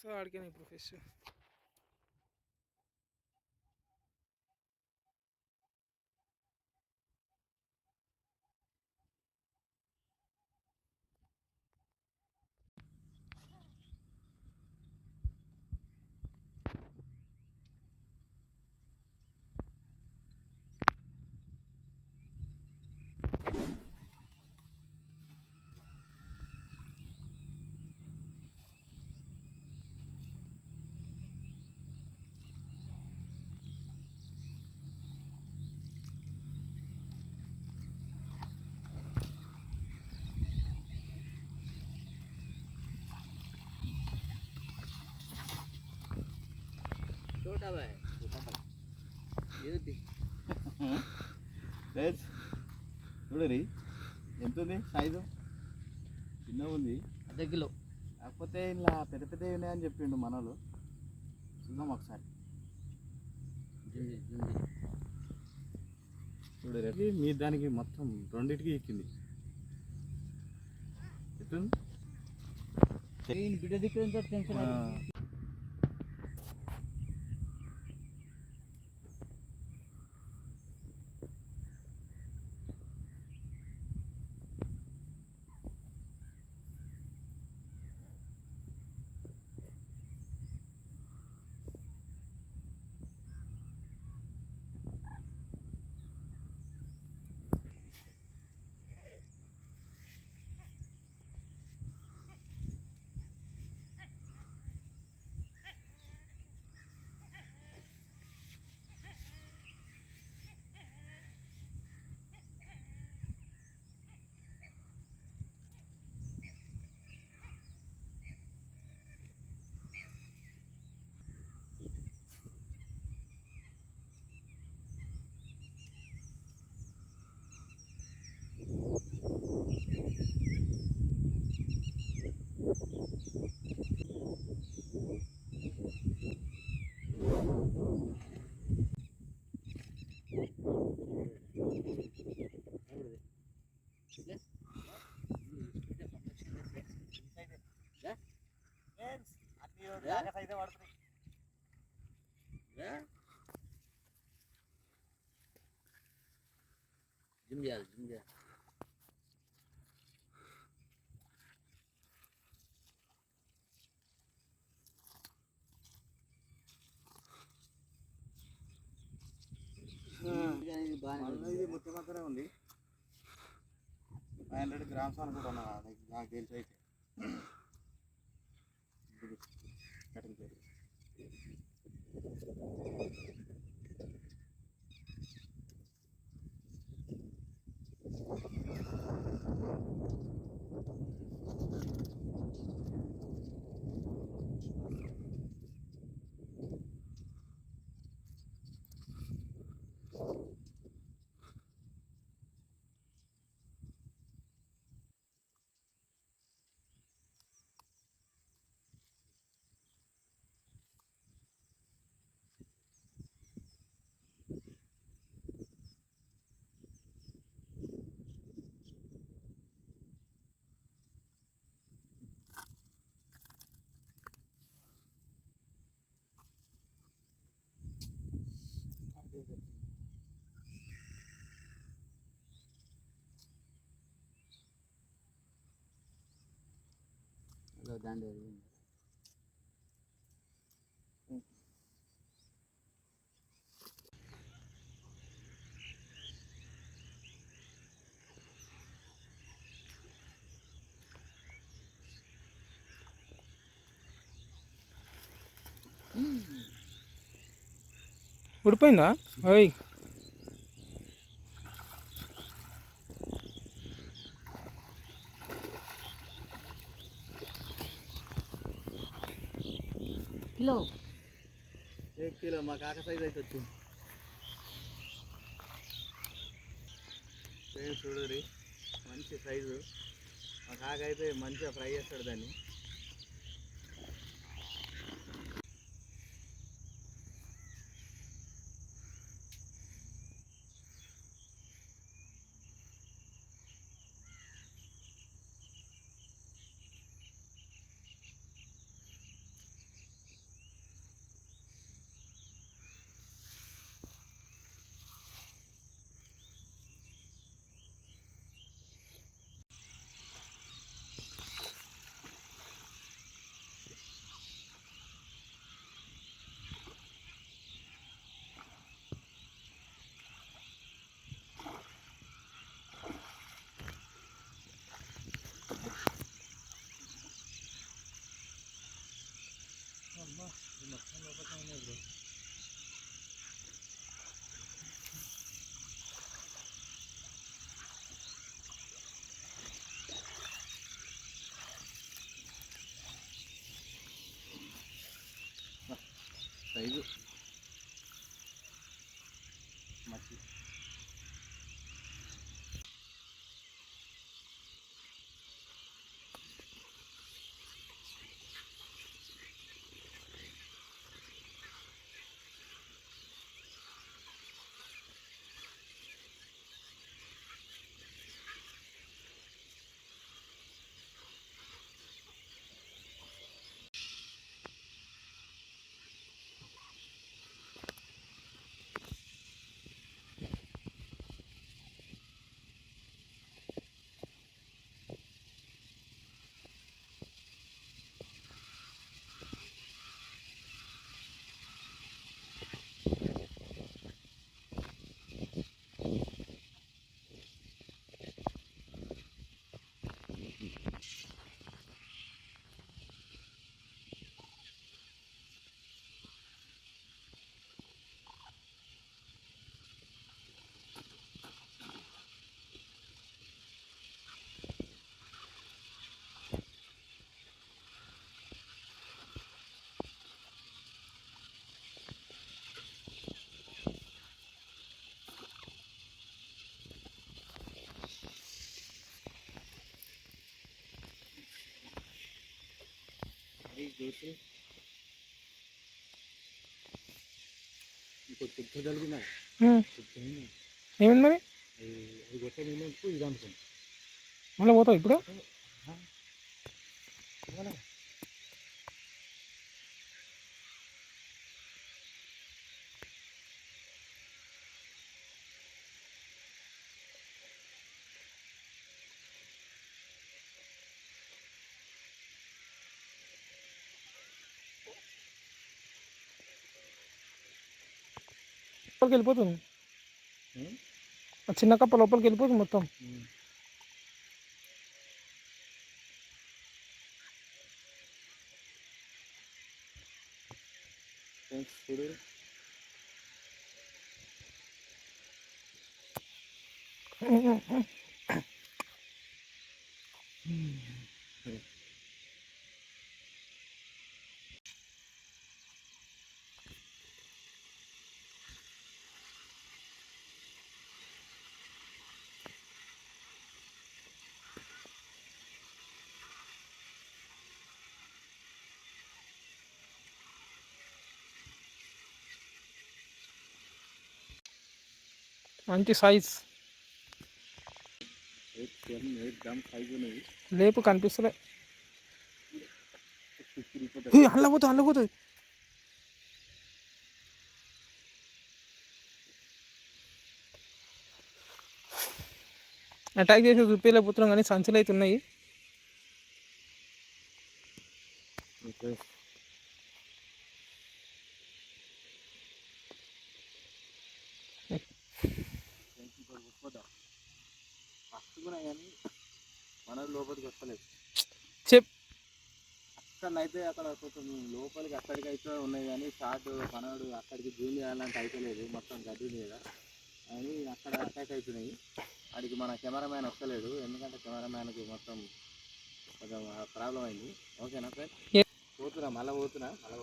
Sargene Profesi. చూడరి ఎంత ఉంది size చిన్న ఉంది. దగ్గరలో కాకపోతే ఇలా పెద్ద పెద్ద ఉన్నాయని చెప్పిండు మనలో చూద్దాం ఒకసారి. చూడరి మీ దానికి మొత్తం రెండింటికి ఎక్కింది. ఎట్టుంది? బిడ్డ దిక్కు జిమ్ జిమ్ ఉంది ఫైవ్ హండ్రెడ్ గ్రామ్స్ అనుకుంటున్నా నాకు తెలిసి అయితే কাটিং করে Go down there. ఉడిపోయిందా ఓయ్ కిలో. కిలో మా కాక సైజ్ అయితే వచ్చింది సేమ్ చూడరి మంచి సైజు మా కాక అయితే మంచిగా ఫ్రై చేస్తాడు దాన్ని. సైజు చూసి ఏమైంది మరి? మళ్ళీ పోతావు ఇప్పుడు? లోపలికి వెళ్ళిపోతుంది. ఆ చిన్న కప్ప లోపలికి వెళ్ళిపోతుంది మొత్తం. ఫ్రెండ్స్ మంచి సైజ్. లేపు కనిపిస్తలే. అల్లపోతుంది అల్లపోతుంది అటాక్ చేసి చూపించలేకపోతున్నాం కానీ సంచులు అయితే ఉన్నాయి. అక్కడ అయితే అక్కడ కొంచెం లోపలికి అక్కడికి అయితే ఉన్నాయి కానీ షార్ట్ మనోడు అక్కడికి జూమ్ చేయాలంటే అయితే లేదు. మొత్తం గడ్డి మీద. అని అక్కడ అటాక్ అవుతున్నాయి వాడికి మన కెమెరామ్యాన్ వస్తలేడు ఎందుకంటే కెమెరామ్యాన్కి మొత్తం కొంచెం ప్రాబ్లం అయింది. ఓకేనా ఫ్రెండ్ ఏ- పోతున్నా మళ్ళీ పోతున్నా మళ్ళీ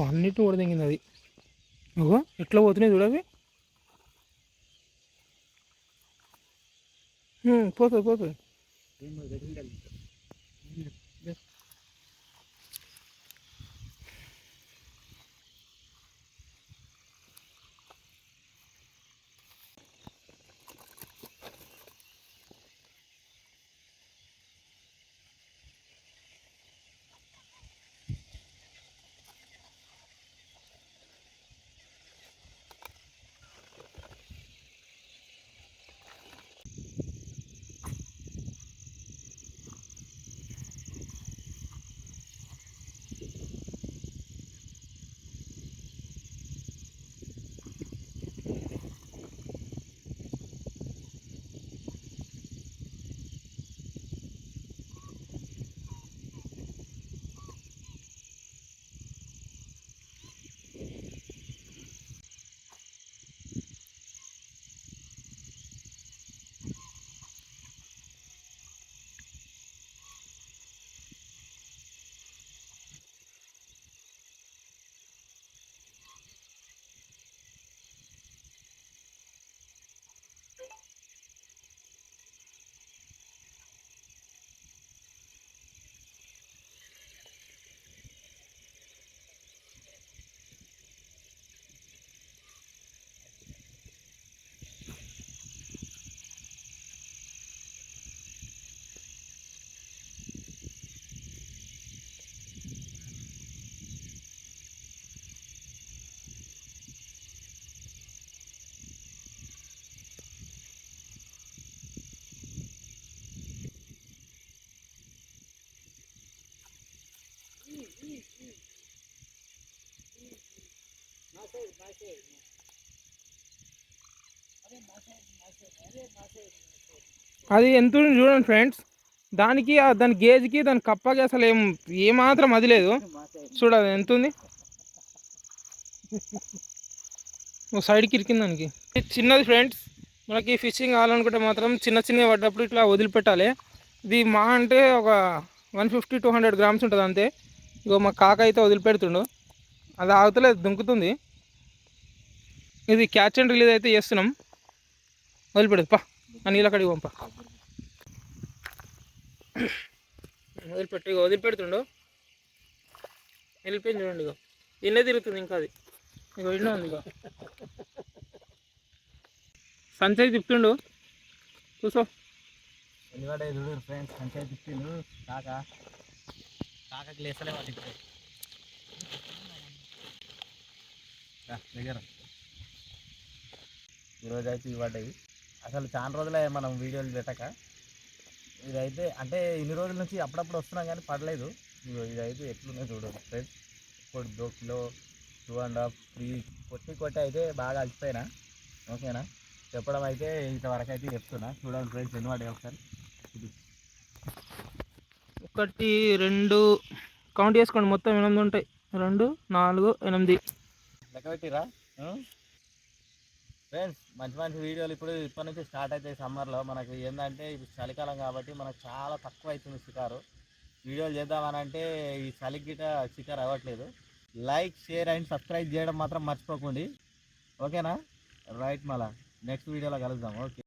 వస్తు అన్నిటిని కూడా దిగింది అది. ఓహో ఎట్లా పోతున్నాయి చూడవి పోతుంది పోతుంది. అది ఎంత ఉంది చూడండి ఫ్రెండ్స్ దానికి దాని గేజ్కి దాని కప్పకి అసలు ఏం ఏమాత్రం అది లేదు. చూడాలి ఎంత ఉంది ఓ సైడ్కి ఇరికింది దానికి. చిన్నది ఫ్రెండ్స్ మనకి ఫిషింగ్ కావాలనుకుంటే మాత్రం చిన్న చిన్నవి పడ్డప్పుడు ఇట్లా వదిలిపెట్టాలి. ఇది మా అంటే ఒక one fifty to hundred grams ఉంటుంది అంతే. ఇగో మా కాక అయితే వదిలిపెడుతుండు. అది ఆగుతలేదు దుంకుతుంది. ఇది క్యాచ్ అండ్ రిలీజ్ అయితే చేస్తున్నాం. వదిలిపెడదు పా. ఆ నీళ్ళ కడిగి పంప వదిలిపెట్టు ఇక వదిలిపెడుతుండు వెళ్ళిపోయింది చూడండి ఇక ఇన్నే తిరుగుతుంది ఇంకా అది. ఇక వెళ్ళిన ఉంది ఇక సంచయ్ తిప్పుతుండు. కూసో. ఎందుకంటే చూడు ఫ్రెండ్స్ సంచయ్ తిప్పిండు. కాక. కాకకి లేసలే వాటి దగ్గర ఈరోజు అయితే అసలు చాలా రోజులే మనం వీడియోలు పెట్టక. ఇదైతే అంటే ఇన్ని రోజుల నుంచి అప్పుడప్పుడు వస్తున్నాం కానీ పడలేదు. ఇదైతే ఎట్లున్నాయి చూడు ఫ్రెండ్స్. ఇప్పుడు దో kilo two and half three కొట్టి కొట్టి అయితే బాగా అలసిపోయినా. ఓకేనా? చెప్పడం అయితే ఇంతవరకు అయితే చెప్తున్నా. చూడండి ఫ్రెండ్స్ ఎన్ని పడ్డాయి ఒకసారి. ఒకటి రెండు. కౌంట్ చేసుకోండి మొత్తం ఎనిమిది ఉంటాయి. రెండు నాలుగు ఎనిమిది. లెక్క పెట్టిరా? ఫ్రెండ్స్ మంచి మంచి వీడియోలు ఇప్పుడు ఇప్పటి నుంచి స్టార్ట్ అవుతాయి సమ్మర్లో. మనకు ఏంటంటే ఇప్పుడు చలికాలం కాబట్టి మనకు చాలా తక్కువ అవుతుంది షికారు. వీడియోలు చేద్దామని అంటే ఈ చలికి గిట షికారు అవ్వట్లేదు. లైక్ షేర్ అండ్ సబ్స్క్రైబ్ చేయడం మాత్రం మర్చిపోకండి. ఓకేనా రైట్ మళ్ళా. నెక్స్ట్ వీడియోలో కలుద్దాం. ఓకే